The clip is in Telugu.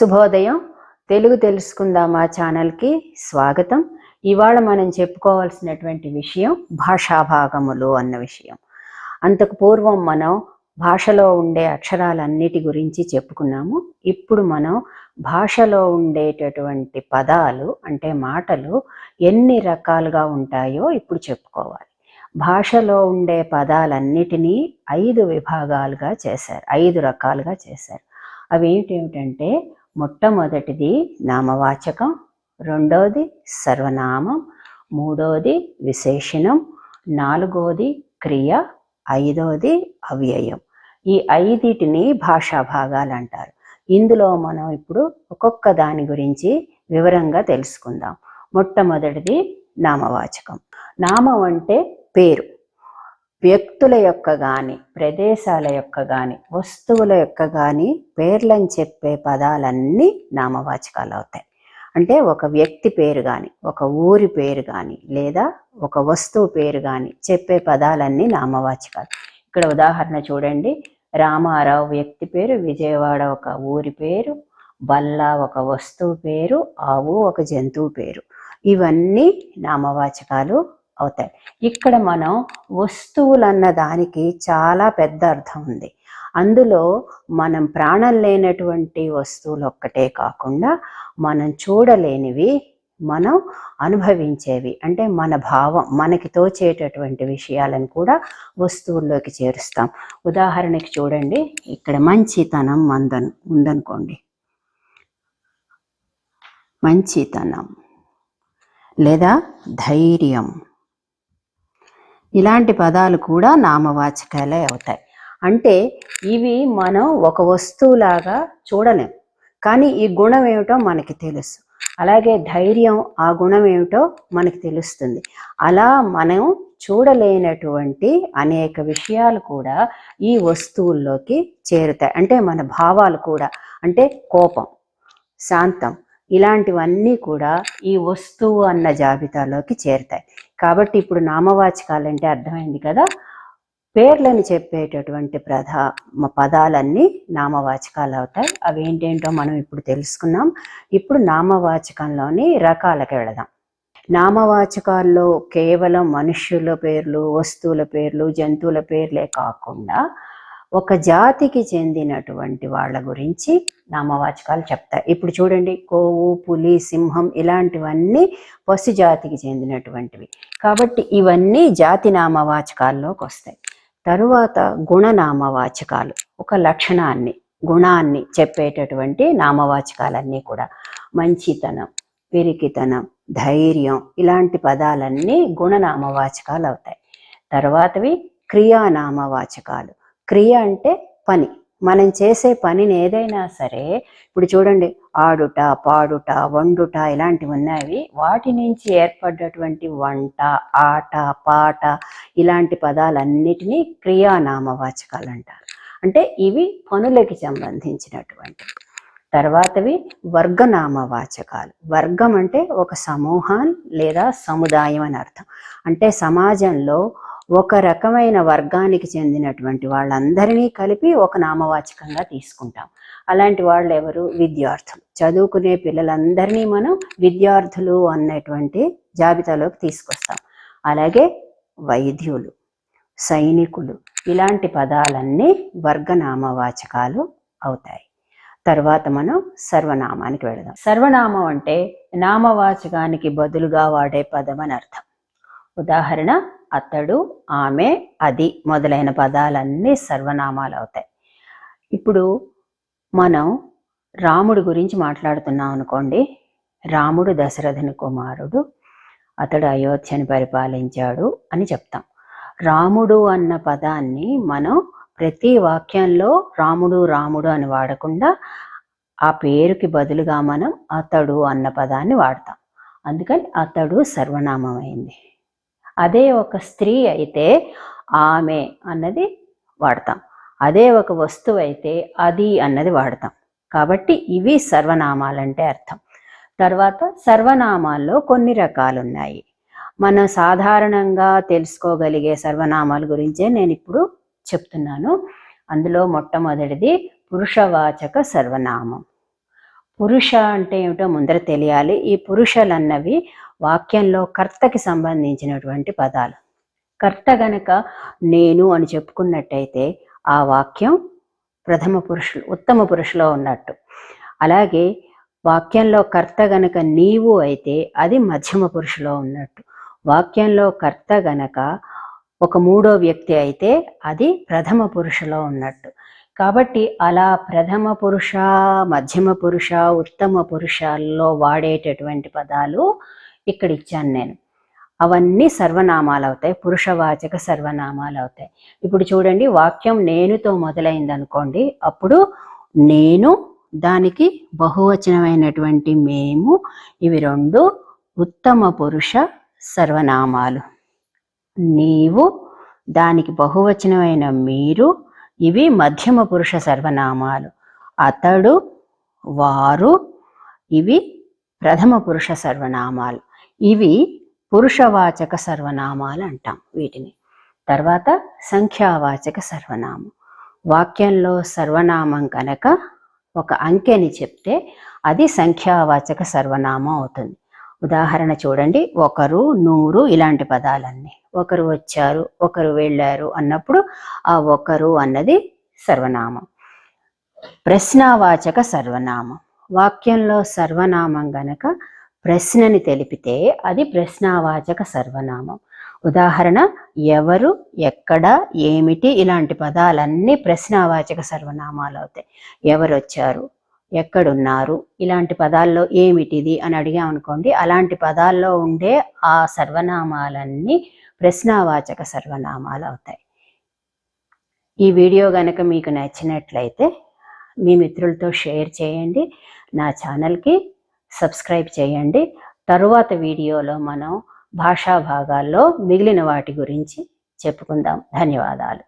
శుభోదయం. తెలుగు తెలుసుకుందామా ఛానల్కి స్వాగతం. ఇవాళ మనం చెప్పుకోవాల్సినటువంటి విషయం భాషా భాగములు అన్న విషయం. అంతకు పూర్వం మనం భాషలో ఉండే అక్షరాలన్నిటి గురించి చెప్పుకున్నాము. ఇప్పుడు మనం భాషలో ఉండేటటువంటి పదాలు అంటే మాటలు ఎన్ని రకాలుగా ఉంటాయో ఇప్పుడు చెప్పుకోవాలి. భాషలో ఉండే పదాలన్నిటినీ ఐదు విభాగాలుగా చేశారు ఐదు రకాలుగా చేశారు. అవి ఏమిటేమిటంటే మొట్టమొదటిది నామవాచకం రెండవది సర్వనామం మూడోది విశేషణం నాలుగవది క్రియ ఐదవది అవ్యయం. ఈ ఐదిటిని భాషా భాగాలు అంటారు. ఇందులో మనం ఇప్పుడు ఒక్కొక్క దాని గురించి వివరంగా తెలుసుకుందాం. మొట్టమొదటిది నామవాచకం. నామం అంటే పేరు. వ్యక్తుల యొక్క గాని ప్రదేశాల యొక్క గాని వస్తువుల యొక్క గాని పేర్లను చెప్పే పదాలన్నీ నామవాచకాలు అవుతాయి. అంటే ఒక వ్యక్తి పేరు కానీ ఒక ఊరి పేరు కానీ లేదా ఒక వస్తువు పేరు కానీ చెప్పే పదాలన్నీ నామవాచకాలు. ఇక్కడ ఉదాహరణ చూడండి. రామారావు వ్యక్తి పేరు విజయవాడ ఒక ఊరి పేరు బల్లా ఒక వస్తువు పేరు ఆవు ఒక జంతువు పేరు. ఇవన్నీ నామవాచకాలు అవుతాయి. ఇక్కడ మనం వస్తువులు అన్న దానికి చాలా పెద్ద అర్థం ఉంది. అందులో మనం ప్రాణం లేనటువంటి వస్తువులు ఒక్కటే కాకుండా మనం చూడలేనివి మనం అనుభవించేవి. అంటే మన భావం మనకి తోచేటటువంటి విషయాలను కూడా వస్తువుల్లోకి చేరుస్తాం. ఉదాహరణకి చూడండి ఇక్కడ మంచితనం మందను ఉందనుకోండి. మంచితనం లేదా ధైర్యం. ఇలాంటి పదాలు కూడా నామవాచకాలే అవుతాయి. అంటే ఇవి మనం ఒక వస్తువులాగా చూడలేం. కానీ ఈ గుణం ఏమిటో మనకి తెలుసు. అలాగే ధైర్యం ఆ గుణం ఏమిటో మనకి తెలుస్తుంది. అలా మనం చూడలేనటువంటి అనేక విషయాలు కూడా ఈ వస్తువుల్లోకి చేరుతాయి. అంటే మన భావాలు కూడా. అంటే కోపం శాంతం ఇలాంటివన్నీ కూడా ఈ వస్తువు అన్న జాబితాలోకి చేరుతాయి. కాబట్టి ఇప్పుడు నామవాచకాలంటే అర్థమైంది కదా. పేర్లను చెప్పేటటువంటి ప్రధా పదాలన్నీ నామవాచకాలు అవుతాయి. అవి ఏంటేంటో మనం ఇప్పుడు తెలుసుకున్నాం. ఇప్పుడు నామవాచకంలోని రకాలకు వెళదాం. నామవాచకాల్లో కేవలం మనుష్యుల పేర్లు వస్తువుల పేర్లు జంతువుల పేర్లే కాకుండా ఒక జాతికి చెందినటువంటి వాళ్ళ గురించి నామవాచకాలు చెప్తాయి ఇప్పుడు చూడండి కోవు పులి సింహం ఇలాంటివన్నీ పశు జాతికి చెందినటువంటివి. కాబట్టి ఇవన్నీ జాతి నామవాచకాల్లోకి వస్తాయి. తరువాత గుణనామవాచకాలు ఒక లక్షణాన్ని గుణాన్ని చెప్పేటటువంటి నామవాచకాలన్నీ కూడా. మంచితనం పిరికితనం ధైర్యం ఇలాంటి పదాలన్నీ గుణనామవాచకాలు అవుతాయి. తర్వాతవి క్రియానామవాచకాలు. క్రియ అంటే పని. మనం చేసే పనిని ఏదైనా సరే ఇప్పుడు చూడండి ఆడుట పాడుట వండుట ఇలాంటివి ఉన్నాయి వాటి నుంచి ఏర్పడ్డటువంటి వంట ఆట పాట ఇలాంటి పదాలన్నిటినీ క్రియానామవాచకాలు అంటారు అంటే ఇవి పనులకి సంబంధించినటువంటి. తర్వాతవి వర్గనామవాచకాలు. వర్గం అంటే ఒక సమూహం లేదా సముదాయం అని అర్థం. అంటే సమాజంలో ఒక రకమైన వర్గానికి చెందినటువంటి వాళ్ళందరినీ కలిపి ఒక నామవాచకంగా తీసుకుంటాం. అలాంటి వాళ్ళు ఎవరు? విద్యార్థులు. చదువుకునే పిల్లలందరినీ మనం విద్యార్థులు అన్నటువంటి జాబితాలోకి తీసుకొస్తాం. అలాగే వైద్యులు సైనికులు ఇలాంటి పదాలన్నీ వర్గనామవాచకాలు అవుతాయి. తర్వాత మనం సర్వనామానికి వెళదాం. సర్వనామం అంటే నామవాచకానికి బదులుగా వాడే పదం అని అర్థం. ఉదాహరణ అతడు ఆమె అది మొదలైన పదాలన్నీ సర్వనామాలు అవుతాయి. ఇప్పుడు మనం రాముడి గురించి మాట్లాడుతున్నాం అనుకోండి. రాముడు దశరథుని కుమారుడు అతడు అయోధ్యని పరిపాలించాడు అని చెప్తాం. రాముడు అన్న పదాన్ని మనం ప్రతి వాక్యంలో రాముడు రాముడు అని వాడకుండా ఆ పేరుకి బదులుగా మనం అతడు అన్న పదాన్ని వాడతాం. అందుకని అతడు సర్వనామం అయింది అదే ఒక స్త్రీ అయితే ఆమె అన్నది వాడతాం. అదే ఒక వస్తువు అయితే అది అన్నది వాడతాం. కాబట్టి ఇవి సర్వనామాలంటే అర్థం. తర్వాత సర్వనామాల్లో కొన్ని రకాలు ఉన్నాయి మనం సాధారణంగా తెలుసుకోగలిగే సర్వనామాల గురించే నేను ఇప్పుడు చెప్తున్నాను. అందులో మొట్టమొదటిది పురుషవాచక సర్వనామం. పురుష అంటే ఏమిటో ముందర తెలియాలి. ఈ పురుషలు అన్నవి వాక్యంలో కర్తకి సంబంధించినటువంటి పదాలు. కర్త గనక నేను అని చెప్పుకున్నట్టయితే ఆ వాక్యం ప్రథమ పురుషులు ఉత్తమ పురుషులో ఉన్నట్టు. అలాగే వాక్యంలో కర్త గనక నీవు అయితే అది మధ్యమ పురుషులో ఉన్నట్టు. వాక్యంలో కర్త గనక ఒక మూడో వ్యక్తి అయితే అది ప్రథమ పురుషులో ఉన్నట్టు. కాబట్టి అలా ప్రథమ పురుష మధ్యమ పురుష ఉత్తమ పురుషాల్లో వాడేటటువంటి పదాలు ఇక్కడ ఇచ్చాను నేను. అవన్నీ సర్వనామాలు అవుతాయి పురుషవాచక సర్వనామాలు అవుతాయి ఇప్పుడు చూడండి వాక్యం నేనుతో మొదలైంది అనుకోండి అప్పుడు నేను దానికి బహువచనమైనటువంటి మేము ఇవి రెండు ఉత్తమ పురుష సర్వనామాలు. నీవు దానికి బహువచనమైన మీరు ఇవి మధ్యమ పురుష సర్వనామాలు. అతడు వారు ఇవి ప్రథమ పురుష సర్వనామాలు. ఇవి పురుషవాచక సర్వనామాలు అంటాం వీటిని. తర్వాత సంఖ్యావాచక సర్వనామం. వాక్యంలో సర్వనామం కనుక ఒక అంకెని చెప్తే అది సంఖ్యావాచక సర్వనామం అవుతుంది. ఉదాహరణ చూడండి ఒకరు నూరు ఇలాంటి పదాలన్నీ. ఒకరు వచ్చారు ఒకరు వెళ్ళారు అన్నప్పుడు ఆ ఒకరు అన్నది సర్వనామం. ప్రశ్నావాచక సర్వనామం. వాక్యంలో సర్వనామం గనక ప్రశ్నని తెలిపితే అది ప్రశ్నావాచక సర్వనామం. ఉదాహరణ ఎవరు ఎక్కడ ఏమిటి ఇలాంటి పదాలన్నీ ప్రశ్నావాచక సర్వనామాలు అవుతాయి. ఎవరు వచ్చారు ఎక్కడున్నారు ఇలాంటి పదాల్లో ఏమిటిది అని అడిగామనుకోండి అలాంటి పదాల్లో ఉండే ఆ సర్వనామాలన్నీ ప్రశ్నావాచక సర్వనామాలు అవుతాయి. ఈ వీడియో గనక మీకు నచ్చినట్లయితే మీ మిత్రులతో షేర్ చేయండి. నా ఛానల్కి సబ్స్క్రైబ్ చేయండి. తరువాత వీడియోలో మనం భాషా భాగాల్లో మిగిలిన వాటి గురించి చెప్పుకుందాం. ధన్యవాదాలు.